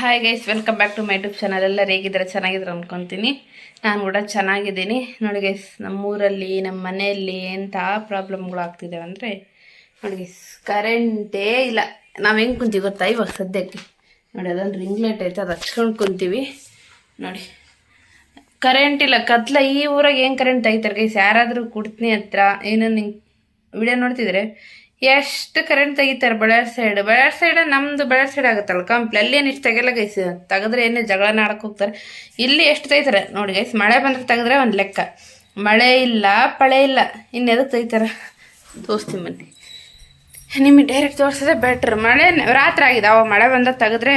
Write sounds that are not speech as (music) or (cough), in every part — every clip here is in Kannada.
Hi guys welcome back to my YouTube channel ಎಲ್ಲ ಹೇಗಿದ್ದಾರೆ? ಚೆನ್ನಾಗಿದ್ರೆ ಅಂದ್ಕೊತೀನಿ ನಾನು ಕೂಡ ಚೆನ್ನಾಗಿದ್ದೀನಿ. ನೋಡಿ ಗೈಸ್ ನಮ್ಮೂರಲ್ಲಿ ನಮ್ಮ ಮನೆಯಲ್ಲಿ ಎಂಥ ಪ್ರಾಬ್ಲಮ್ಗಳು ಆಗ್ತಿದ್ದಾವೆ ಅಂದರೆ, ನೋಡಿ ಗೈಸ್ ಕರೆಂಟೇ ಇಲ್ಲ. ನಾವು ಹೆಂಗೆ ಕುಂತೀವಿ ಗೊತ್ತಾ? ಇವಾಗ ಸದ್ಯಕ್ಕೆ. ನೋಡಿ, ಅದೊಂದು ರಿಂಗ್ ಲೈಟ್ ಐತೆ, ಅದು ಹಚ್ಕೊಂಡು ಕುಂತೀವಿ. ನೋಡಿ. ಕರೆಂಟ್ ಇಲ್ಲ. ಕತ್ಲ ಈ ಊರಾಗ ಏನು ಕರೆಂಟ್ ತೆಗಿತಾರೆ ಗೈಸ್ ಯಾರಾದರೂ ಕುಡ್ತೀನಿ ಹತ್ರ, ಏನೋ ನಿಂಗೆ ವಿಡಿಯೋ ನೋಡ್ತಿದ್ರೆ ಎಷ್ಟು ಕರೆಂಟ್ ತೆಗಿತಾರೆ ಬಳ್ಳಾರಿ ಸೈಡ್ ಬಳ್ಳಾರಿ ಸೈಡ್ ನಮ್ದು ಬಳ್ಳಾರಿ ಸೈಡ್ ಆಗುತ್ತಲ್ಲ ಕಂಪ್ಲಿ ಅಲ್ಲಿ ಏನು ಇಷ್ಟು ತೆಗೆಲ್ಲ ಗೈಸ್ ತೆಗೆದ್ರೆ ಏನೇ ಜಗಳ ನಾಡಕ್ಕೆ ಹೋಗ್ತಾರೆ. ಇಲ್ಲಿ ಎಷ್ಟು ತೆಗಿತಾರೆ? ನೋಡಿ ಗೈಸ್ ಮಳೆ ಬಂದ್ರೆ ತೆಗೆದ್ರೆ ಒಂದು ಲೆಕ್ಕ. ಮಳೆ ಇಲ್ಲ, ಪಳೆ ಇಲ್ಲ. ಇನ್ನು ತೆಗಿತಾರೆ? ದೋಸ್ತಿ ಮನೆ. ನಿಮಗೆ ಡೈರೆಕ್ಟ್ ತೋರಿಸಿದ್ರೆ ಬೆಟ್ರ್ ಮಳೆ ರಾತ್ರಿ ಆಗಿದೆ. ಅವಾಗ ಮಳೆ ಬಂದಾಗ ತೆಗೆದ್ರೆ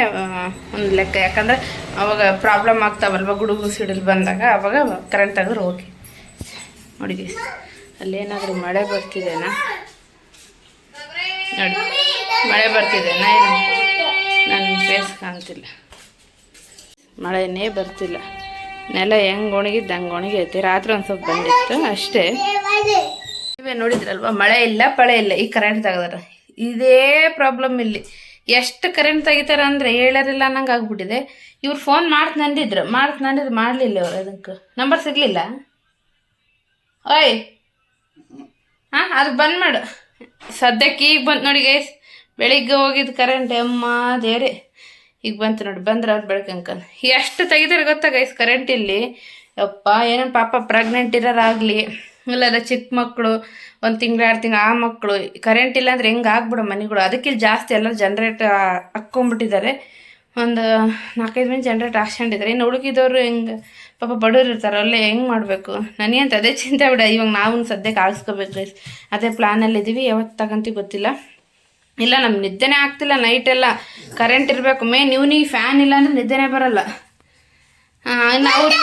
ಒಂದು ಲೆಕ್ಕ. ಯಾಕಂದರೆ ಅವಾಗ ಪ್ರಾಬ್ಲಮ್ ಆಗ್ತಾವಲ್ವ ಗುಡುಗು ಸಿಡಿಲು ಬಂದಾಗ. ಅವಾಗ ಕರೆಂಟ್ ತೆಗೆದ್ರೆ ಓಕೆ ನೋಡಿ ಗೈಸ್ ಅಲ್ಲೇನಾದರೂ ಮಳೆ ಬರ್ತಿದೆನಾ? ನೋಡಿ, ಮಳೆ ಬರ್ತಿದೆನಾ ನಾನು ನನ್ನ ಫೇಸ್ ಕಾಣ್ತಿಲ್ಲ. ಮಳೆನೇ ಬರ್ತಿಲ್ಲ. ನೆಲ ಹೆಂಗೆ ಒಣಗಿದ್ದು ಹಂಗೆ ಒಣಗೈತೆ. ರಾತ್ರಿ ಒಂದು ಸ್ವಲ್ಪ ಬಂದಿತ್ತು, ಅಷ್ಟೇ. ನೀವೇ ನೋಡಿದ್ರಲ್ವ, ಮಳೆ ಇಲ್ಲ, ಪಳೆ ಇಲ್ಲ, ಈ ಕರೆಂಟ್ ತೆಗೆದಾರ. ಇದೇ ಪ್ರಾಬ್ಲಮ್ ಇಲ್ಲಿ. ಎಷ್ಟು ಕರೆಂಟ್ ತೆಗಿತಾರ ಅಂದರೆ ಹೇಳರಿಲ್ಲ ಅನ್ನಂಗೆ ಆಗ್ಬಿಟ್ಟಿದೆ. ಇವ್ರು ಫೋನ್ ಮಾಡ್ತ ನಂದಿದ್ರು. ಮಾಡ್ತ ನಂದಿದ್ರು ಮಾಡಲಿಲ್ಲ ಅವ್ರು ಅದಕ್ಕೆ ನಂಬರ್ ಸಿಗಲಿಲ್ಲ? ಓಯ್. ಹಾಂ ಅದು ಬಂದ್ ಮಾಡು. ಸದ್ಯಕ್ಕೆ ಈಗ ಬಂತು ನೋಡಿ ಗೈಸ್ ಬೆಳಿಗ್ಗೆ ಹೋಗಿದ್ದು ಕರೆಂಟ್ ಅಮ್ಮ ದೇವ್ರಿ. ಈಗ ಬಂತು ನೋಡಿ, ಬಂದ್ರೆ ಅವ್ರು ಬೆಳಕಂಕ ಎಷ್ಟು ತೆಗಿತಾರೆ ಗೊತ್ತಾ ಗೈಸ್ ಕರೆಂಟ್ ಇಲ್ಲಿ. ಯಪ್ಪ ಏನೇನು ಪಾಪ ಪ್ರೆಗ್ನೆಂಟ್ ಇರೋರಾಗಲಿ. ಇಲ್ಲಾರ ಚಿಕ್ಕ ಮಕ್ಕಳು ಒಂದು ತಿಂಗಳು, ಎರಡು ತಿಂಗಳು ಆ ಮಕ್ಕಳು ಕರೆಂಟ್ ಇಲ್ಲ ಅಂದ್ರೆ ಹೆಂಗೆ ಆಗ್ಬಿಡೋ ಮನೆಗಳು. ಅದಕ್ಕೆ ಇಲ್ಲಿ ಜಾಸ್ತಿ ಎಲ್ಲ ಜನ್ರೇಟ್ ಹಾಕ್ಕೊಂಬಿಟ್ಟಿದ್ದಾರೆ ಒಂದು ನಾಲ್ಕೈದು ಮಂದಿ ಜನರೇಟ್ ಹಾಕ್ಸ್ಕೊಂಡಿದ್ದಾರೆ ಇನ್ನು ಉಳುಕಿದವರು ಹೆಂಗೆ, ಪಾಪ ಬಡವ್ರು ಇರ್ತಾರೆ ಅಲ್ಲೇ ಹೆಂಗೆ ಮಾಡಬೇಕು? ನನಗಂತ ಅದೇ ಚಿಂತೆ ಬಿಡ, ಇವಾಗ ನಾವು ಸದ್ಯಕ್ಕೆ ಹಾಕ್ಸ್ಕೋಬೇಕು ಗೈಸ್ ಅದೇ ಪ್ಲ್ಯಾನಲ್ಲಿ ಇದ್ದೀವಿ ಯಾವತ್ತು ತಗಂತೀವಿ ಗೊತ್ತಿಲ್ಲ. ಇಲ್ಲ ನಮ್ಮ ನಿದ್ದೆನೇ ಆಗ್ತಿಲ್ಲ ನೈಟೆಲ್ಲ ಕರೆಂಟ್ ಇರಬೇಕು ಮೇನ್ ಇವ್ನಿಗೆ ಫ್ಯಾನ್ ಇಲ್ಲ ಅಂದ್ರೆ ನಿದ್ದೆನೇ ಬರಲ್ಲ. ಹಾಂ ಇನ್ನು ಅವ್ರ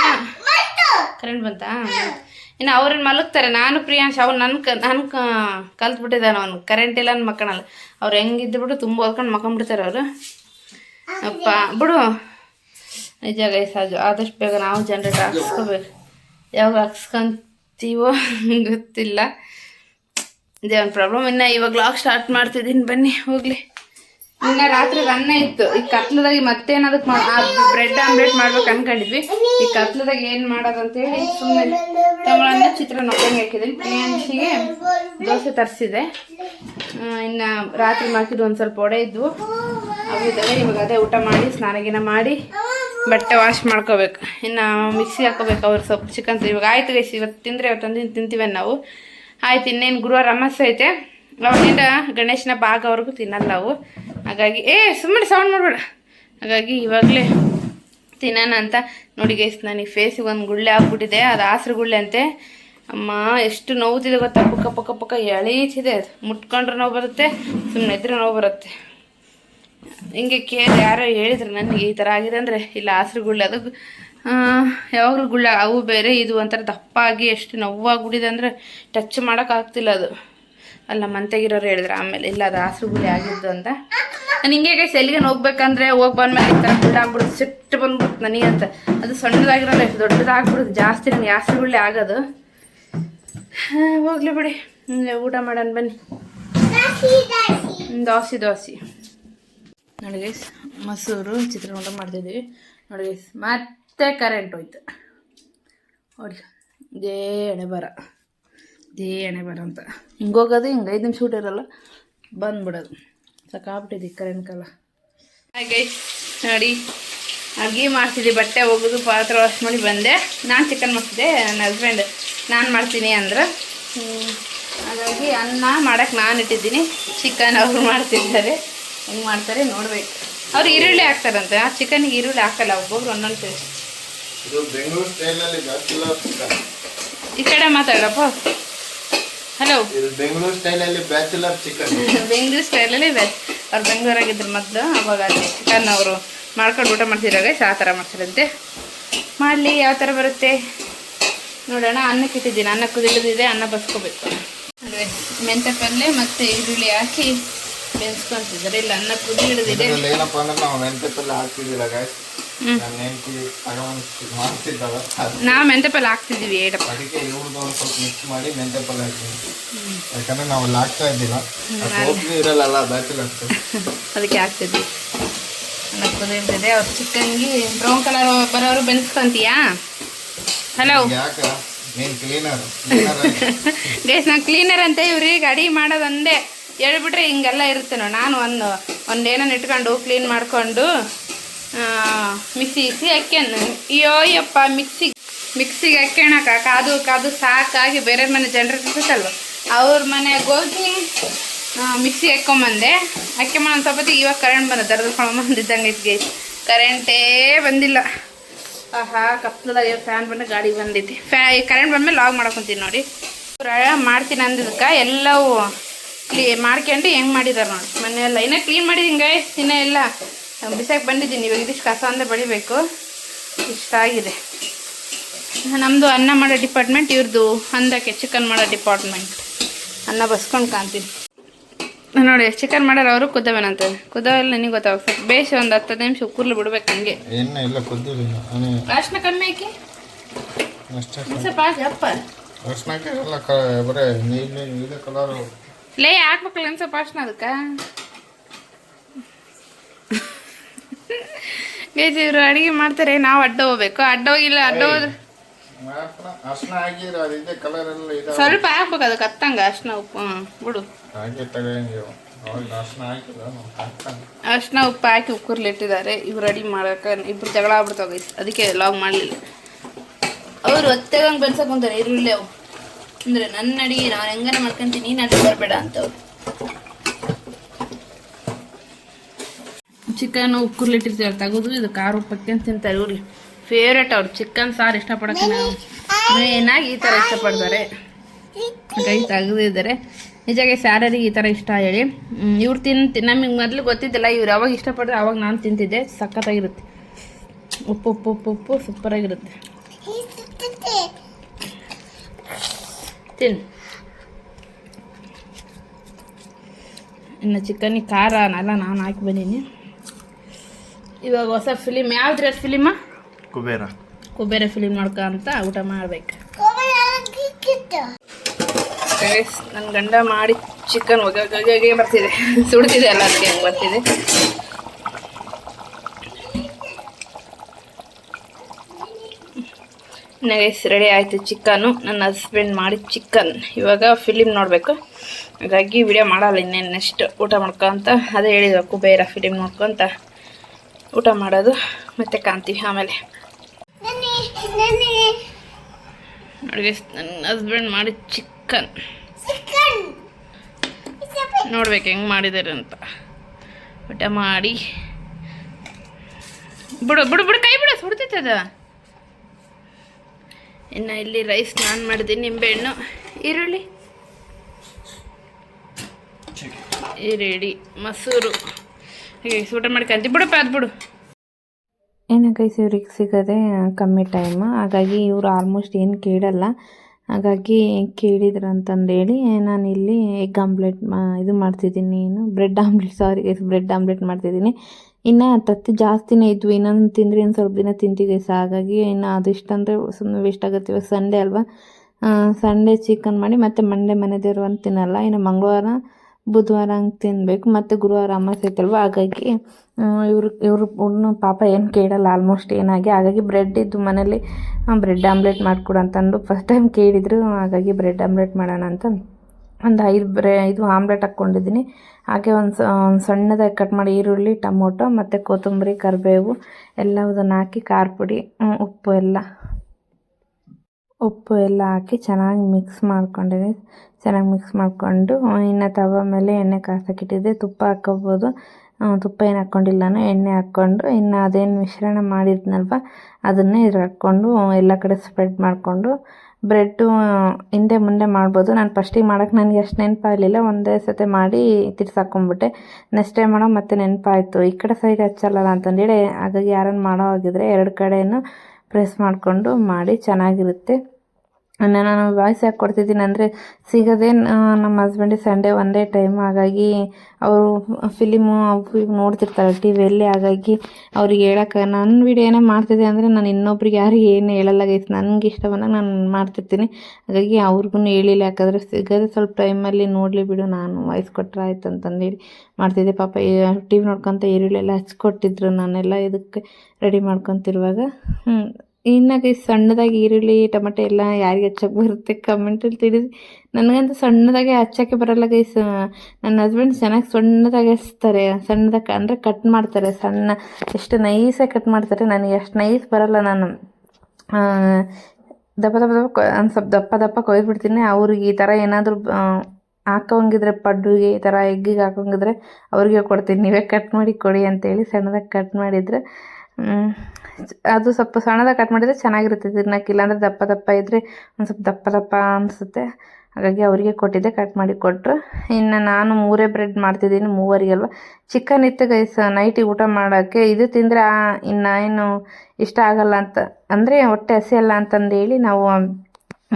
ಕರೆಂಟ್ ಬಂತಾ? ಇನ್ನು ಅವ್ರನ್ನ ಮಲಗ್ತಾರೆ, ನಾನು ಪ್ರಿಯಾಂಶ್ ಅವ್ರು ನನ್ನ ಕ ನನ್ನ ಕಲ್ತ್ಬಿಟ್ಟಿದ್ದಾನೆ ಅವನು. ಕರೆಂಟ್ ಇಲ್ಲ ಮಕ್ಕಳಲ್ಲ. ಅವ್ರು ಹೆಂಗಿದ್ದುಬಿಟ್ಟು ತುಂಬ ಓದ್ಕೊಂಡು ಮಕ್ಕೊಂಬಿಡ್ತಾರೆ ಅವರು. ಅಪ್ಪ, ಬಿಡು. ನಿಜ ಗೈಸ್ ಆದಷ್ಟು ಬೇಗ ನಾವು ಜನ್ರೇಟ್ ಹಾಕ್ಸ್ಕೋಬೇಕು. ಯಾವಾಗ ಹಾಕ್ಸ್ಕೊಂತೀವೋ (laughs) ಗೊತ್ತಿಲ್ಲ. ಇದೇ ಪ್ರಾಬ್ಲಮ್ ಇನ್ನು ಇವಾಗ ಲಾಕ್ ಸ್ಟಾರ್ಟ್ ಮಾಡ್ತಿದ್ದೀನಿ. ಬನ್ನಿ, ಹೋಗ್ಲಿ. ಇನ್ನು ರಾತ್ರಿ ಅನ್ನ ಇತ್ತು. ಈ ಕತ್ಲದಾಗ ಮತ್ತೇನದಕ್ಕೆ ಬ್ರೆಡ್ ಆಮ್ಲೆಟ್ ಮಾಡ್ಬೇಕು ಅನ್ಕೊಂಡಿದ್ವಿ. ಈ ಕತ್ಲದಾಗ ಏನು ಮಾಡೋದು ಅಂತೇಳಿ ಸುಮ್ಮನೆ ತಗೊಳನ್ನ ಚಿತ್ರ ನೋಡ್ಕೊಂಡು ಹಾಕಿದ್ದೀನಿ. ಪ್ರಿಯಾಂಶಿಗೆ ದೋಸೆ ತರಿಸಿದೆ. ಇನ್ನು ರಾತ್ರಿ ಮಾಕಿದ್ದು ಒಂದು ಸ್ವಲ್ಪ ಒಡೆ ಇದ್ವು. ಅವು ಇದ್ದಾವೆ, ಇವಾಗ ಅದೇ ಊಟ ಮಾಡಿ ಸ್ನಾನ ಗಿನ ಮಾಡಿ ಬಟ್ಟೆ ವಾಶ್ ಮಾಡ್ಕೋಬೇಕು. ಇನ್ನು ಮಿಕ್ಸಿ ಹಾಕೋಬೇಕು ಅವ್ರು ಸ್ವಲ್ಪ ಚಿಕನ್ ಇವಾಗ ಆಯ್ತು ಗೈಸ್ ಇವತ್ತು ತಿಂದರೆ ಇವತ್ತೊಂದು ತಿಂತೀವಿ ನಾವು. ಆಯ್ತು, ಇನ್ನೇನು ಗುರುವಾರ ಅಮಾಸೆ ಐತೆ. ಅವಾಗಿಂದ ಗಣೇಶನ ಭಾಗವರೆಗೂ ತಿನ್ನಲ್ಲ ನಾವು. ಹಾಗಾಗಿ, ಏ, ಸುಮ್ಮನೆ ಸೌಂಡ್ ಮಾಡಬೇಡ. ಹಾಗಾಗಿ ಇವಾಗಲೇ ತಿನ್ನೋಣ ಅಂತ. ನೋಡಿ ಗೈಸ್ ನನಗೆ ಫೇಸಿಗೆ ಒಂದು ಗುಳ್ಳೆ ಆಗ್ಬಿಟ್ಟಿದೆ. ಅದು ಹಸ್ರು ಗುಳ್ಳೆ ಅಂತೆ. ಅಮ್ಮ, ಎಷ್ಟು ನೋವುತ್ತಿದೆ ಗೊತ್ತಾ? ಪಕ್ಕ ಪಕ್ಕ ಪಕ್ಕ ಎಳೀತಿದೆ ಅದು. ಮುಟ್ಕೊಂಡ್ರೆ ನೋವು ಬರುತ್ತೆ ಸುಮ್ಮನೆ ಇದ್ರೆ ನೋವು ಬರುತ್ತೆ. ಹಿಂಗೆ ಕೇಳಿ ಯಾರೋ ಹೇಳಿದ್ರು ನನಗೆ ಈ ಥರ ಆಗಿದೆ ಅಂದರೆ ಇಲ್ಲ ಹಸ್ರು ಗುಳ್ಳೆ ಅದು. ಯಾವಾಗಲೂ ಗುಳ್ಳೆ ಅವು ಬೇರೆ ಇದು ಒಂಥರ ದಪ್ಪಾಗಿ ಎಷ್ಟು ನೋವಾಗ್ಬಿಟ್ಟಿದೆ ಅಂದರೆ ಟಚ್ ಮಾಡೋಕ್ಕಾಗ್ತಿಲ್ಲ ಅದು. ಅಲ್ಲ ಮಂತೆಗಿರೋರು ಹೇಳಿದ್ರು ಆಮೇಲೆ ಇಲ್ಲ ಅದು ಹಸ್ರು ಗುಳ್ಳೆ ಆಗಿದ್ದು ಅಂತ. ನಾನು ಹಿಂಗೆ ಗೈಸ್ ಎಲ್ಲಿಗೆ ಹೋಗ್ಬೇಕಂದ್ರೆ ಹೋಗಿ ಬಂದಮೇಲೆ ಈ ಸಿಟ್ಟು ಬಂದ್ಬಿಡ್ತು ನನಗೆ ಅಂತ. ಅದು ಸಣ್ಣದಾಗಿರೋಲ್ಲ ಎಷ್ಟು ದೊಡ್ಡದಾಗ್ಬಿಡುತ್ತೆ ಜಾಸ್ತಿ ನನಗೆ ಹಸ್ರು ಗುಳ್ಳೆ ಆಗೋದು. ಹಾ, ಹೋಗ್ಲಿ ಬಿಡಿ. ಊಟ ಮಾಡೋಣ ಬನ್ನಿ. ದೋಸೆ ದೋಸೆ. ನೋಡಿ ಗೈಸ್ ಮೊಸರು ಚಿತ್ರಾನ್ನ ಮಾಡ್ತಿದ್ದೀವಿ ನೋಡಿ ಗೈಸ್ ಮತ್ತೆ ಕರೆಂಟ್ ಹೋಯ್ತು. ನೋಡಿ, ಇದೇ ಎಣೆ ಬರ. ಇದೇ ಎಣೆ ಬರ ಅಂತ. ಹಿಂಗೆ ಹೋಗೋದು, ಹಿಂಗೆ ಐದು ನಿಮಿಷ ಇರಲ್ಲ, ಬಂದ್ಬಿಡೋದು. ಸಾಕಾಗ್ಬಿಟ್ಟಿದ್ದೀವಿ ಕರೆಂಟ್ ಕಾಲ. ಹಾಗೆ ನೋಡಿ, ಅಡುಗೆ ಮಾಡ್ತಿದ್ದೆ, ಬಟ್ಟೆ ಒಗೆದು, ಪಾತ್ರೆ ವಾಶ್ ಮಾಡಿ ಬಂದೆ. ನಾನು ಚಿಕನ್ ಮಾಡ್ತಿದ್ದೆ, ನನ್ನ ಹಸ್ಬೆಂಡ್ ನಾನು ಮಾಡ್ತೀನಿ ಅಂದ್ರೆ. ಹಾಗಾಗಿ ಅನ್ನ ಮಾಡೋಕ್ಕೆ ನಾನು ಇಟ್ಟಿದ್ದೀನಿ. ಚಿಕನ್ ಅವರು ಮಾಡ್ತಿದ್ದಾರೆ. ಹೆಂಗೆ ಮಾಡ್ತಾರೆ ನೋಡ್ಬೇಕು. ಅವ್ರು ಈರುಳ್ಳಿ ಹಾಕ್ತಾರಂತೆ. ಆ ಚಿಕನ್ಗೆ ಈರುಳ್ಳಿ ಹಾಕಲ್ಲ ಒಬ್ಬೊಬ್ರು ಒಂದೊಂದು ಟೇಸ್ಟ್ ಇದು ಬೆಂಗಳೂರು ಸ್ಟೈಲಲ್ಲಿ ಬ್ಯಾಚುಲರ್ ಚಿಕನ್ ಈ ಕಡೆ ಮಾತಾಡಪ್ಪ. ಹಲೋ ಇದು ಬೆಂಗಳೂರು ಸ್ಟೈಲಲ್ಲಿ ಬ್ಯಾಚುಲರ್ ಚಿಕನ್ ಬೆಂಗಳೂರು ಸ್ಟೈಲಲ್ಲಿ ಬ್ಯಾಚ್ ಅವ್ರು ಬೆಂಗಳೂರಾಗಿದ್ರು ಮೊದಲು ಅವಾಗ ಅಲ್ಲಿ ಚಿಕನ್ ಅವರು ಮಾಡ್ಕೊಂಡು ಊಟ ಮಾಡ್ತಿದ್ರಾಗ ಆ ಥರ ಮಾಡ್ತಾರಂತೆ. ಮಾಡಲಿ ಯಾವ ಥರ ಬರುತ್ತೆ? ನೋಡೋಣ ಅನ್ನಕ್ಕೆ ಇಟ್ಟಿದ್ದೀನಿ. ಅನ್ನ ಕುದಿಡಿದಿದೆ ಅನ್ನ ಬಸ್ಕೋಬೇಕು. ಅಂದರೆ ಮೆಂತ್ಯ ಪಲ್ಯ ಮತ್ತು ಈರುಳ್ಳಿ ಹಾಕಿ ಬೆನ್ಸ್ಕೊಂತಿದ್ದಾರೆ. ಇಲ್ಲ ಅನ್ನ ಕುದಿ ಹಿಡಿದಿದೆ. ಇದ್ರಲ್ಲಿ ಏನಪ್ಪ ಅಂದ್ರೆ ನಾವು ಮೆಂತೆ ಹಾಕ್ತಿದ್ದಿಲ್ಲ ಗಾಯ್ಸ್ ಹಾಕ್ತಿದ್ದೀವಿ ಏಡಪ್ಪ ಅದಕ್ಕೆ ಇವ್ರದ್ದು ಒಂದು ಸ್ವಲ್ಪ ಮಿಕ್ಸ್ ಮಾಡಿ ಮೆಂತೆ ಪಲ್ಯ ಹಾಕ್ತೀವಿ ಯಾಕಂದ್ರೆ ನಾವು ಅಲ್ಲಿ ಹಾಕ್ತಾ ಇದ್ದಿಲ್ಲ. ಅದು ಹೋಗ್ಲಿ ಇರಲ್ಲ ಬ್ಯಾಚುಲರ್ಸ್ (laughs) ಅದಕ್ಕೆ ಹಾಕ್ತಿದ್ವಿ. ಅನ್ನ ಕುದಿರ್ತಿದೆ ಅವ್ರು ಚಿಕನ್ಗೆ ಬ್ರೌನ್ ಕಲರ್ ಬರೋರು ಬೆನ್ಸ್ಕೊಂತೀಯಾ? ಹಲೋ ಯಾಕ? ನೀನ್ ಕ್ಲೀನರ್ ಗೈಸ್ ಕ್ಲೀನರ್ ಅಂತ ಇವ್ರಿಗೆ ಅಡಿಗೆ ಮಾಡೋದು ಒಂದೇ ಹೇಳ್ಬಿಟ್ರೆ ಹಿಂಗೆಲ್ಲ ಇರುತ್ತೆ ನಾನು ಒಂದು ಒಂದು ಏನನ್ನ ಇಟ್ಕೊಂಡು ಕ್ಲೀನ್ ಮಾಡಿಕೊಂಡು ಮಿಕ್ಸಿ ಇಸಿ ಅಯ್ಯೋ, ಯಪ್ಪ, ಮಿಕ್ಸಿ, ಮಿಕ್ಸಿಗೆ ಹಾಕ್ಯಣಕ ಕಾದು ಕಾದು ಸಾಕಾಗಿ ಬೇರೆ ಮನೆ ಜನರು ಸಿಗುತ್ತಲ್ವ ಅವ್ರ ಮನೆಗೆ ಹೋಗಿ ಮಿಕ್ಸಿ ಹಾಕ್ಕೊಂಬಂದೆ ಒಂದು ಸ್ವಲ್ಪ ಹೊತ್ತಿಗೆ ಇವಾಗ ಕರೆಂಟ್ ಬಂದ ಬಂದಿದ್ದಂಗೆ ಗೈಸ್ ಕರೆಂಟೇ ಬಂದಿಲ್ಲ. ಆಹಾ ಕತ್ಲದಾಗ ಫ್ಯಾನ್ ಬಂದ ಗಾಡಿ ಬಂದೈತಿ. ಫ್ಯಾ ಕರೆಂಟ್ ಬಂದ್ಮೇಲೆ ಲಾಗ್ ಮಾಡ್ಕೊತೀನಿ ನೋಡಿ. ಮಾಡ್ತೀನಿ ಅಂದಿದ್ದಕ್ಕೆ. ಎಲ್ಲವೂ ಕ್ಲೀ ಮಾಡ್ಕೊಂಡು ಹೆಂಗೆ ಮಾಡಿದಾರೆ ನೋಡಿ. ಮನೆಯೆಲ್ಲ ಇನ್ನೂ ಕ್ಲೀನ್ ಮಾಡಿದೀನಿ ಗೈ ಇನ್ನೂ ಎಲ್ಲ ಬಿಸಾಕಿ ಬಂದಿದ್ದೀನಿ. ಇವಾಗ ಇದಿಷ್ಟು ಕಸ ಅಂದರೆ ಬಳಿಬೇಕು ಇಷ್ಟ ಆಗಿದೆ. ನಮ್ಮದು ಅನ್ನ ಮಾಡೋ ಡಿಪಾರ್ಟ್ಮೆಂಟ್ ಇವ್ರದ್ದು ಅಂದಕ್ಕೆ ಚಿಕನ್ ಮಾಡೋ ಡಿಪಾರ್ಟ್ಮೆಂಟ್ ಅನ್ನ ಬಸ್ಕೊಂಡು ಕಾಣ್ತೀನಿ. ನೋಡಿ ಚಿಕನ್ ಮಾಡೋರು ಅವರು? ಕುದ್ದವೇನಂತ ಕುದ್ದವೆಲ್ಲ ನನಗೆ ಗೊತ್ತಾಗ ಸ್ವಲ್ಪ ಬೇಯಿಸಿ ಒಂದು ಹತ್ತು ನಿಮಿಷ ಕುರ್ಲು ಬಿಡ್ಬೇಕು ಹಂಗೆ. ಅರ್ಶಿನ ಕಮ್ಮಿ ಹಾಕಿ? ಸ್ವಲ್ಪ ಹಾಕಿ ಅಪ್ಪ. ಬರೇ ನೀರು ಕಲರ್ ಲೇ ಹಾಕ್ಬೇಕಲ್ಲ ಸ್ವಲ್ಪ ಅರ್ಶಿನ ಅದಕ್ಕೆ ಗೈಸ್ ಇವರು ಅಡುಗೆ ಮಾಡ್ತಾರೆ ನಾವು ಅಡ್ಡ ಹೋಗ್ಬೇಕು. ಅಡ್ಡ ಹೋಗಿಲ್ಲ ಅಡ್ಡ ಹೋದ್ರೆ ಸ್ವಲ್ಪ ಹಾಕ್ಬೇಕು ಅದಕ್ಕೆ ಹತ್ತಂಗ ಅರ್ಶನ ಉಪ್ಪು ಬಿಡು. ಅರ್ಶನ ಉಪ್ಪು ಹಾಕಿ ಉಕ್ಕುರ್ಲಿ ಇಟ್ಟಿದ್ದಾರೆ. ಇವ್ರು ರೆಡಿ ಮಾಡೋಕೆ ಇಬ್ರು ಜಗಳ ಆಗ್ಬಿಡ್ತಾವ ಅದಕ್ಕೆ ಲಾಗ್ ಮಾಡಲಿಲ್ಲ. ಅವರು ಒತ್ತೆಗಂಗೆ ಬೆಳ್ಸಕ್ ಕುಂತಾರೆ ಈರುಳ್ಳಿ ಅವು. ಅಂದರೆ ನನ್ನ ಅಡಿಗೆ ನಾನು ಹೆಂಗಾರ ಮಾಡ್ಕೊಂತೀನಿ ನೀನು ಅಡಿಗೆ ಬರಬೇಡ ಅಂತವ್ರು ಚಿಕನ್ ಉಕ್ಕುರ್ಲಿಟ್ಟಿರ್ತೀವಿ ತೆಗೆದು ಇದು ಖಾರ ಉಪ್ಪಕ್ಕೆ ತಿಂತಾರೆ ಇವ್ರಿಗೆ ಫೇವ್ರೇಟ್ ಅವ್ರು ಚಿಕನ್ ಸಾರು ಇಷ್ಟಪಡೋಕೆ ಮೇನಾಗಿ ಈ ಥರ ಇಷ್ಟಪಡ್ತಾರೆ. ಕೈ ತೆಗೆದಿದ್ದಾರೆ ನಿಜಾಗೆ ಸ್ಯಾರರಿಗೆ ಈ ಥರ ಇಷ್ಟ ಹೇಳಿ. ಇವ್ರು ತಿಂತ ನಮಗೆ ಮೊದಲು ಗೊತ್ತಿದ್ದಿಲ್ಲ ಇವ್ರು ಯಾವಾಗ ಇಷ್ಟಪಡ್ರೆ ಅವಾಗ ನಾನು ತಿಂತಿದ್ದೆ. ಸಖತ್ತಾಗಿರುತ್ತೆ. ಉಪ್ಪು ಉಪ್ಪು ಉಪ್ಪು ಉಪ್ಪು ಸೂಪರಾಗಿರುತ್ತೆ. ತಿನ್ನು. ಇನ್ನು ಚಿಕನಿಗೆ ಖಾರ ಅನ್ನಲ್ಲ ನಾನು ಹಾಕಿ ಬಂದೀನಿ. ಇವಾಗ ಹೊಸ ಫಿಲಿಮ್ ಯಾವ್ದು ಫಿಲಿಮ ಕುಬೇರ. ಕುಬೇರ ಫಿಲಿಮ್ ನೋಡ್ಕೊ ಅಂತ ಊಟ ಮಾಡ್ಬೇಕು. ನನ್ನ ಗಂಡ ಮಾಡಿ ಚಿಕನ್ ಒಗ್ಗಗೆ ಬರ್ತಿದೆ. ಸುಡ್ತಿದೆ ಅಲ್ಲ ಅದಕ್ಕೆ ಹೆಂಗೆ ಬರ್ತಿದೆ. ನೈಸ್ ರೆಡಿ ಆಯಿತು ಚಿಕನ್ನು ನನ್ನ ಹಸ್ಬೆಂಡ್ ಮಾಡಿ ಚಿಕನ್. ಇವಾಗ ಫಿಲಿಮ್ ನೋಡಬೇಕು. ಹಾಗಾಗಿ ವಿಡಿಯೋ ಮಾಡಲ್ಲ ಇನ್ನೇನು ನೆಕ್ಸ್ಟ್ ಊಟ ಮಾಡ್ಕೊಂತ. ಅದೇ ಹೇಳಿದ್ರು ಕುಬೇರ ಫಿಲಿಮ್ ನೋಡ್ಕೊಂತ ಊಟ ಮಾಡೋದು. ಮತ್ತೆ ಕಾಣ್ತೀವಿ ಆಮೇಲೆ. ನೋಡಿ ನನ್ನ. ಹಸ್ಬೆಂಡ್ ಮಾಡಿ ಚಿಕನ್. ನೋಡ್ಬೇಕು ಹೆಂಗೆ ಮಾಡಿದ್ದಾರೆ ಅಂತ. ಊಟ ಮಾಡಿ. ಬಿಡು ಬಿಡು ಬಿಡು ಕೈ ಬಿಡು ಅದು. ಇನ್ನು ಇಲ್ಲಿ ರೈಸ್ ನಾನು ಮಾಡಿದ್ದೀನಿ ನಿಂಬೆಹಣ್ಣು, ಈರುಳ್ಳಿ. ಈರುಳ್ಳಿ ಮೊಸರು. ಹೀಗೆ ಊಟ ಮಾಡ್ಕೊಂತೀವಿ ಬಿಡಪ್ಪ, ಅದು ಬಿಡು. ಏನಕ್ಕೈಸ್ ಇವ್ರಿಗೆ ಸಿಗೋದೆ ಕಮ್ಮಿ ಟೈಮ್ ಹಾಗಾಗಿ ಇವರು ಆಲ್ಮೋಸ್ಟ್ ಏನು ಕೇಳಲ್ಲ. ಹಾಗಾಗಿ ಕೇಳಿದ್ರು ಅಂತಂದೇಳಿ ನಾನು ಇಲ್ಲಿ ಎಗ್ ಆಮ್ಲೆಟ್ ಇದು ಮಾಡ್ತಿದ್ದೀನಿ, ಏನು bread omelette sorry bread omelette ಮಾಡ್ತಿದ್ದೀನಿ. ಇನ್ನು ತತ್ತಿ ಜಾಸ್ತಿನೇ ಇದ್ವು. ಇನ್ನೊಂದು ತಿಂದರೆ ಇನ್ನು ಸ್ವಲ್ಪ ದಿನ ತಿಂತೀವಿ ಸೊ ಹಾಗಾಗಿ ಇನ್ನು ಅದಿಷ್ಟು ಅಂದರೆ ಸುಮ್ಮನೆ ವೇಸ್ಟ್ ಆಗುತ್ತೆ. ಇವಾಗ ಸಂಡೇ ಅಲ್ವಾ? ಸಂಡೇ ಚಿಕನ್ ಮಾಡಿ ಮತ್ತು ಮಂಡೇ ಮನೆ ಅಂತ ತಿನ್ನಲ್ಲ. ಇನ್ನು ಮಂಗಳವಾರ, ಬುಧವಾರ ಹಂಗೆ ತಿನ್ನಬೇಕು ಮತ್ತು ಗುರುವಾರ ಅಮಾವಾಸ್ಯೆ ಐತಲ್ವ ಹಾಗಾಗಿ ಇವರು ಇವರು ಪಾಪ ಏನು ಕೇಳಲ್ಲ. ಆಲ್ಮೋಸ್ಟ್ ಏನಾಗಿ, ಹಾಗಾಗಿ ಬ್ರೆಡ್ ಇದ್ದು ಮನೇಲಿ ಬ್ರೆಡ್ ಆಮ್ಲೆಟ್ ಮಾಡಿಕೊಡು ಅಂತಂದು ಫಸ್ಟ್ ಟೈಮ್ ಕೇಳಿದರು. ಹಾಗಾಗಿ ಬ್ರೆಡ್ ಆಮ್ಲೆಟ್ ಮಾಡೋಣ ಅಂತ. ಒಂದು ಐದು ಬ್ರೆ ಇದು ಆಮ್ಲೆಟ್ ಹಾಕ್ಕೊಂಡಿದ್ದೀನಿ. ಹಾಗೆ ಒಂದು ಸಣ್ಣದಾಗಿ ಕಟ್ ಮಾಡಿ ಈರುಳ್ಳಿ, ಟೊಮೊಟೊ ಮತ್ತು ಕೊತ್ತಂಬರಿ, ಕರಿಬೇವು ಎಲ್ಲವುದನ್ನು ಹಾಕಿ ಖಾರ ಪುಡಿ ಉಪ್ಪು ಎಲ್ಲ. ಉಪ್ಪು ಎಲ್ಲ ಹಾಕಿ ಚೆನ್ನಾಗಿ ಮಿಕ್ಸ್ ಮಾಡ್ಕೊಂಡಿದ್ದೀನಿ ಚೆನ್ನಾಗಿ ಮಿಕ್ಸ್ ಮಾಡಿಕೊಂಡು, ಇನ್ನು ತವ ಮೇಲೆ ಎಣ್ಣೆ ಕಾಸಾಕಿಟ್ಟಿದ್ದೆ ತುಪ್ಪ ಹಾಕ್ಕೋಬೋದು. ತುಪ್ಪ ಏನು ಹಾಕ್ಕೊಂಡಿಲ್ಲ ನಾನು ಎಣ್ಣೆ ಹಾಕ್ಕೊಂಡು, ಇನ್ನು ಅದೇನು ಮಿಶ್ರಣ ಮಾಡಿದ್ನಲ್ವ, ಅದನ್ನೇ ಇದ್ರ ಹಾಕ್ಕೊಂಡು, ಎಲ್ಲ ಕಡೆ ಸ್ಪ್ರೆಡ್ ಮಾಡಿಕೊಂಡು ಬ್ರೆಡ್ಡು ಹಿಂದೆ ಮುಂದೆ ಮಾಡ್ಬೋದು. ನಾನು ಫಸ್ಟಿಗೆ ಮಾಡೋಕ್ಕೆ ನನಗೆ ಅಷ್ಟು ನೆನಪಾಗಲಿಲ್ಲ. ಒಂದೇ ಸತಿ ಮಾಡಿ ತಿರ್ಸಾಕೊಂಬಿಟ್ಟೆ ನೆಕ್ಸ್ಟ್ ಟೈಮ್ ಮಾಡೋ ಮತ್ತೆ ನೆನಪಾಯಿತು. ಈ ಕಡೆ ಸೈಡ್ ಹಚ್ಚಲ್ಲ ಅಂತಂದೇಳಿ ಹಾಗಾಗಿ ಯಾರನ್ನು ಮಾಡೋ ಹಾಗಿದ್ರೆ ಎರಡು ಕಡೆಯೂ ಪ್ರೆಸ್ ಮಾಡಿಕೊಂಡು ಮಾಡಿ ಚೆನ್ನಾಗಿರುತ್ತೆ. ನಾನು ವಾಯ್ಸ್ ಯಾಕೆ ಕೊಡ್ತಿದ್ದೀನಿ ಅಂದರೆ, ಸಿಗೋದೇ ನಮ್ಮ ಹಸ್ಬೆಂಡಿಗೆ ಸಂಡೇ ಒಂದೇ ಟೈಮ್ ಹಾಗಾಗಿ ಅವರು ಫಿಲಿಮು ಅವು ನೋಡ್ತಿರ್ತಾರೆ ಟಿ ವಿಯಲ್ಲಿ ಹಾಗಾಗಿ ಅವ್ರಿಗೆ ಹೇಳಕ್ಕೆ ನನ್ನ ವಿಡಿಯೋ ಏನೇ ಮಾಡ್ತಿದ್ದೆ ಅಂದರೆ ನಾನು ಇನ್ನೊಬ್ರಿಗೆ ಯಾರಿಗೆ ಏನು ಹೇಳಲ್ಲ ಗೈಸ್ ನನಗೆ ಇಷ್ಟ ಬಂದಾಗ ನಾನು ಮಾಡ್ತಿರ್ತೀನಿ. ಹಾಗಾಗಿ ಅವ್ರಿಗೂ ಹೇಳಿಲ್ಲ, ಯಾಕಂದರೆ ಸಿಗೋದೇ ಸ್ವಲ್ಪ ಟೈಮಲ್ಲಿ ನೋಡಲಿ ಬಿಡು, ನಾನು ವಾಯ್ಸ್ ಕೊಟ್ಟರೆ ಆಯ್ತು ಅಂತಂದೇಳಿ ಮಾಡ್ತಿದ್ದೆ. ಪಾಪ ಟಿ ವಿ ನೋಡ್ಕೊತ ಈರುಳ್ಳೆಲ್ಲ ಹಚ್ಕೊಟ್ಟಿದ್ರು, ನಾನೆಲ್ಲ ಇದಕ್ಕೆ ರೆಡಿ ಮಾಡ್ಕೊತಿರುವಾಗ ಹ್ಞೂ ಇನ್ನು ಗೈ ಸಣ್ಣದಾಗಿ ಈರುಳ್ಳಿ, ಟೊಮೆಟೊ ಎಲ್ಲ ಯಾರಿಗೆ ಹಚ್ಚಕ್ಕೆ ಬರುತ್ತೆ ಕಮೆಂಟಲ್ಲಿ ತಿಳಿಸಿ. ನನಗಂತೂ ಸಣ್ಣದಾಗೆ ಹಚ್ಚೋಕ್ಕೆ ಬರಲ್ಲ ಗೈಸ್ ನನ್ನ ಹಸ್ಬೆಂಡ್ ಚೆನ್ನಾಗಿ ಸಣ್ಣದಾಗಿ ಹಚ್ತಾರೆ. ಸಣ್ಣದಾಗಿ ಅಂದರೆ ಕಟ್ ಮಾಡ್ತಾರೆ. ಸಣ್ಣ, ಎಷ್ಟು ನೈಸಾಗಿ ಕಟ್ ಮಾಡ್ತಾರೆ. ನನಗೆ ಅಷ್ಟು ನೈಸ್ ಬರಲ್ಲ ನಾನು. ದಪ್ಪ ದಪ್ಪ ದಪ್ಪ ಒಂದು ಸ್ವಲ್ಪ ದಪ್ಪ ದಪ್ಪ ಕೊಯ್ಬಿಡ್ತೀನಿ ಅವ್ರಿಗೆ ಈ ಥರ ಏನಾದರೂ ಹಾಕೋಂಗಿದ್ರೆ ಪಡ್ಡುಗೆ ಈ ಥರ ಎಗ್ಗಿಗೆ ಹಾಕೋಂಗಿದ್ರೆ ಅವ್ರಿಗೆ ಕೊಡ್ತೀನಿ. ನೀವೇ ಕಟ್ ಮಾಡಿ ಕೊಡಿ ಅಂತೇಳಿ ಸಣ್ಣದಾಗಿ ಕಟ್ ಮಾಡಿದರೆ. ಅದು ಸ್ವಲ್ಪ ಸಣ್ಣದಾಗಿ ಕಟ್ ಮಾಡಿದರೆ ಚೆನ್ನಾಗಿರುತ್ತೆ ತಿನ್ನೋಕೆ ಇಲ್ಲಾಂದರೆ ದಪ್ಪ ದಪ್ಪ ಇದ್ದರೆ ಒಂದು ಸ್ವಲ್ಪ ದಪ್ಪ ದಪ್ಪ ಅನಿಸುತ್ತೆ. ಹಾಗಾಗಿ ಅವರಿಗೆ ಕೊಟ್ಟಿದ್ದೆ ಕಟ್ ಮಾಡಿ ಕೊಟ್ಟರು ಇನ್ನು ನಾನು ಮೂರೇ ಬ್ರೆಡ್ ಮಾಡ್ತಿದ್ದೀನಿ, ಮೂವರಿಗೆ ಅಲ್ವಾ? ಚಿಕನ್ ಇತ್ತು ಗೈಸ್ ನೈಟಿಗೆ ಊಟ ಮಾಡೋಕ್ಕೆ. ಇದು ತಿಂದರೆ ಇನ್ನು ಏನು ಇಷ್ಟ ಆಗಲ್ಲ ಅಂತ, ಅಂದರೆ ಹೊಟ್ಟೆ ಹಸಿ ಹಸಿಯಲ್ಲ ಅಂತಂದೇಳಿ ನಾವು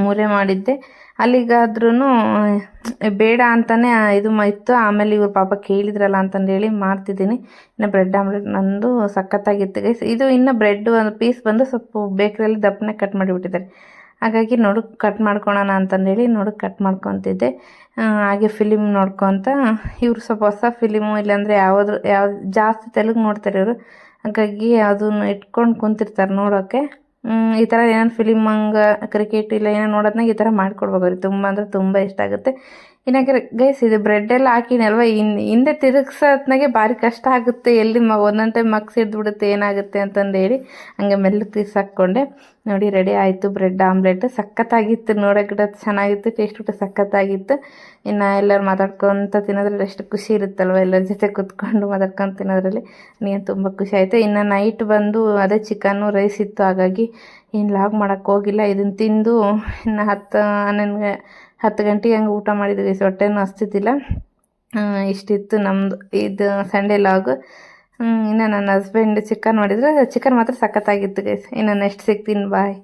ಮೂರೇ ಮಾಡಿದ್ದೆ. ಅಲ್ಲಿಗಾದ್ರೂ ಬೇಡ ಅಂತಲೇ ಇದು ಇತ್ತು. ಆಮೇಲೆ ಇವ್ರು ಪಾಪ ಕೇಳಿದ್ರಲ್ಲ ಅಂತಂದು ಹೇಳಿ ಮಾಡ್ತಿದ್ದೀನಿ ಇನ್ನು ಬ್ರೆಡ್ ಆಮ್ಲೆಟ್ ನಂದು ಸಖತ್ತಾಗಿತ್ತು ಗೈಸ್ ಇದು ಇನ್ನು ಬ್ರೆಡ್ ಒಂದು ಪೀಸ್ ಬಂದು ಸ್ವಲ್ಪ ಬೇಕ್ರಿಯಲ್ಲಿ ದಪ್ಪನೆ ಕಟ್ ಮಾಡಿಬಿಟ್ಟಿದ್ದಾರೆ. ಹಾಗಾಗಿ ನೋಡು, ಕಟ್ ಮಾಡ್ಕೊಳೋಣ ಅಂತಂದೇಳಿ ನೋಡು, ಕಟ್ ಮಾಡ್ಕೊತಿದ್ದೆ. ಹಾಗೆ ಫಿಲಿಮ್ ನೋಡ್ಕೊತ ಇವರು ಸ್ವಲ್ಪ ಹೊಸ ಫಿಲಿಮು ಇಲ್ಲಾಂದರೆ ಯಾವ್ದು ಯಾವ ಜಾಸ್ತಿ ತೆಲುಗು ನೋಡ್ತಾರೆ ಇವರು. ಹಾಗಾಗಿ ಅದನ್ನು ಇಟ್ಕೊಂಡು ಕುಂತಿರ್ತಾರೆ ನೋಡೋಕ್ಕೆ ಈ ಥರ ಏನಾದ್ರು ಫಿಲಿಮ್ ಹಂಗೆ ಕ್ರಿಕೆಟ್ ಇಲ್ಲ ಏನೋ ನೋಡೋದ್ನಾಗ ಈ ಥರ ಮಾಡ್ಕೊಡ್ಬೋದು ರೀ ತುಂಬ ಅಂದರೆ ತುಂಬ ಇಷ್ಟ ಆಗುತ್ತೆ. ಇನ್ನು ಗೈಸ್ ಇದು ಬ್ರೆಡ್ ಎಲ್ಲ ಹಾಕಿನಲ್ವ? ಇನ್, ಹಿಂದೆ ತಿರುಗ್ಸೋತ್ನಾಗೆ ಭಾರಿ ಕಷ್ಟ ಆಗುತ್ತೆ. ಎಲ್ಲಿ ಮ, ಒಂದೊಂದು ಟೈಮ್ ಮಗ್ಸ್ ಹಿಡ್ದುಬಿಡುತ್ತೆ, ಏನಾಗುತ್ತೆ ಅಂತಂದು ಹೇಳಿ ಹಂಗೆ ಮೆಲ್ಲಗೆ ಪೀಸ್ ಹಾಕ್ಕೊಂಡೆ ನೋಡಿ ರೆಡಿ ಆಯಿತು ಬ್ರೆಡ್ ಆಮ್ಲೆಟ್ ಸಖತ್ತಾಗಿತ್ತು. ನೋಡೋಕೆ ಚೆನ್ನಾಗಿತ್ತು. ಟೇಸ್ಟ್ ಊಟ ಸಖತ್ತಾಗಿತ್ತು. ಇನ್ನು ಎಲ್ಲರೂ ಮಾತಾಡ್ಕೊತ ತಿನ್ನೋದ್ರಲ್ಲಿ ಎಷ್ಟು ಖುಷಿ ಇರುತ್ತಲ್ವ? ಎಲ್ಲರ ಜೊತೆ ಕುತ್ಕೊಂಡು ಮಾತಾಡ್ಕೊಂಡು ತಿನ್ನೋದ್ರಲ್ಲಿ ನನಗೆ ತುಂಬ ಖುಷಿ ಆಯಿತು. ಇನ್ನು ನೈಟ್ ಬಂದು ಅದೇ ಚಿಕನ್ನು ರೈಸ್ ಇತ್ತು. ಹಾಗಾಗಿ ಏನು ಲಾಗ್ ಮಾಡೋಕ್ಕೋಗಿಲ್ಲ ಇದನ್ನು ತಿಂದು ಇನ್ನು ಹತ್ತು ಹನ್ನೊಂದು ಹತ್ತು ಗಂಟೆಗೆ ಹಂಗೆ ಊಟ ಮಾಡಿದ್ವಿ. ಹೊಟ್ಟೆನೂ ಹಸ್ತಿದ್ದಿಲ್ಲ. ಇಷ್ಟಿತ್ತು ನಮ್ಮದು ಇದು ಸಂಡೇ ಲಾಗು ಇನ್ನು ನನ್ನ ಹಸ್ಬೆಂಡ್ ಚಿಕನ್ ಮಾಡಿದ್ರೆ. ಚಿಕನ್ ಮಾತ್ರ ಸಖತ್ತಾಗಿತ್ತು ಗೈಸ್ ಇನ್ನು ನೆಕ್ಸ್ಟ್ ಸಿಗ್ತೀನಿ. ಬಾಯ್